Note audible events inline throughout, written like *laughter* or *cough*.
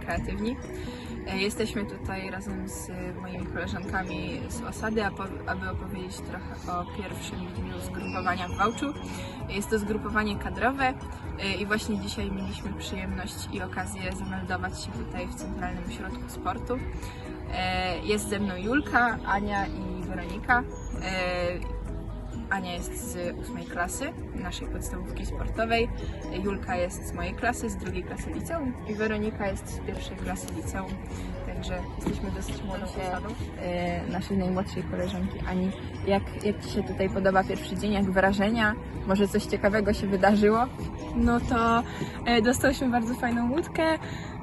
kreatywni. E, Jesteśmy tutaj razem z moimi koleżankami z osady, aby opowiedzieć trochę o pierwszym dniu zgrupowania w Wałczu. Jest to zgrupowanie kadrowe e, i właśnie dzisiaj mieliśmy przyjemność i okazję zameldować się tutaj w Centralnym Ośrodku Sportu. E, Jest ze mną Julka, Ania i Weronika. Ania jest z ósmej klasy naszej podstawówki sportowej. Julka jest z mojej klasy, z drugiej klasy liceum i Weronika jest z pierwszej klasy liceum. Także jesteśmy dosyć młodą osadą e, naszej najmłodszej koleżanki Ani. Jak, jak Ci się tutaj podoba pierwszy dzień, jak wrażenia? Może coś ciekawego się wydarzyło? No to e, dostałyśmy bardzo fajną łódkę,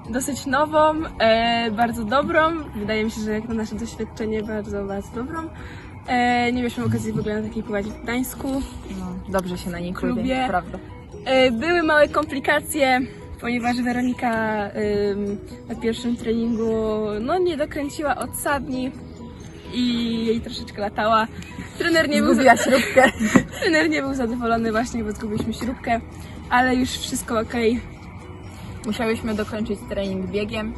dosyć nową, e, bardzo dobrą. Wydaje mi się, że jak na nasze doświadczenie bardzo, bardzo dobrą. E, nie mieliśmy okazji w ogóle na takiej pływać w Gdańsku. No, dobrze się na niej Klubie. prawda? E, były małe komplikacje, ponieważ Weronika ym, na pierwszym treningu no, nie dokręciła odsadni i jej troszeczkę latała. Trener nie, był, Zgubiła śrubkę. *laughs* trener nie był zadowolony właśnie, bo zgubiliśmy śrubkę, ale już wszystko ok. Musiałyśmy dokończyć trening biegiem,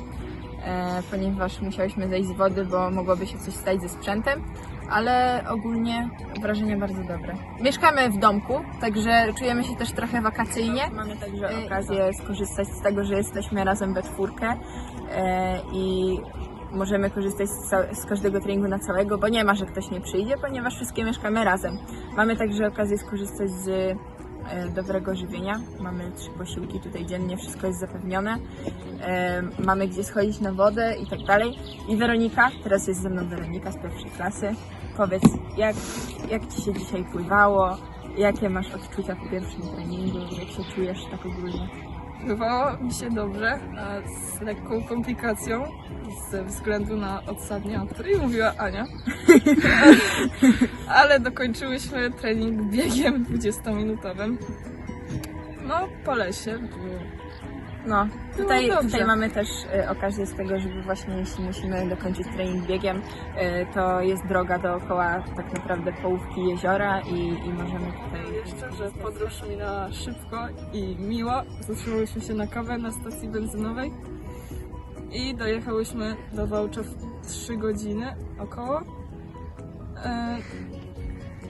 ponieważ musiałyśmy zejść z wody, bo mogłoby się coś stać ze sprzętem, ale ogólnie wrażenia bardzo dobre. Mieszkamy w domku, także czujemy się też trochę wakacyjnie. Mamy także E, okazję skorzystać z tego, że jesteśmy razem we czwórkę e, i możemy korzystać z, z każdego treningu na całego, bo nie ma, że ktoś nie przyjdzie, ponieważ wszystkie mieszkamy razem. Mamy także okazję skorzystać z e, dobrego żywienia. Mamy trzy posiłki tutaj dziennie, wszystko jest zapewnione. E, Mamy gdzie schodzić na wodę i tak dalej. I Weronika, teraz jest ze mną Weronika z pierwszej klasy. Powiedz, jak, jak Ci się dzisiaj pływało? Jakie masz odczucia po pierwszym treningu? Jak się czujesz tak ogólnie? Pływało mi się dobrze, z lekką komplikacją ze względu na odsadnię, o której mówiła Ania. *laughs* Ale dokończyłyśmy trening biegiem 20-minutowym. No, po lesie. było- No, tutaj, No tutaj mamy też e, okazję z tego, żeby właśnie jeśli musimy dokończyć trening biegiem, e, to jest droga dookoła tak naprawdę połówki jeziora i, i możemy tutaj... Jeszcze, że podróż minęła szybko i miło. Zatrzymałyśmy się na kawę na stacji benzynowej i dojechałyśmy do Wałcza w 3 godziny około. E,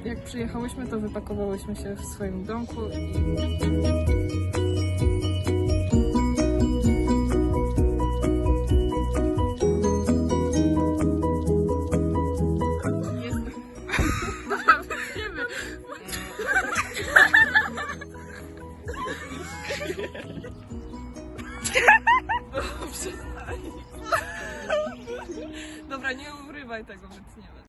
Jak przyjechałyśmy, to wypakowałyśmy się w swoim domku i Urywaj tego, wytniemy.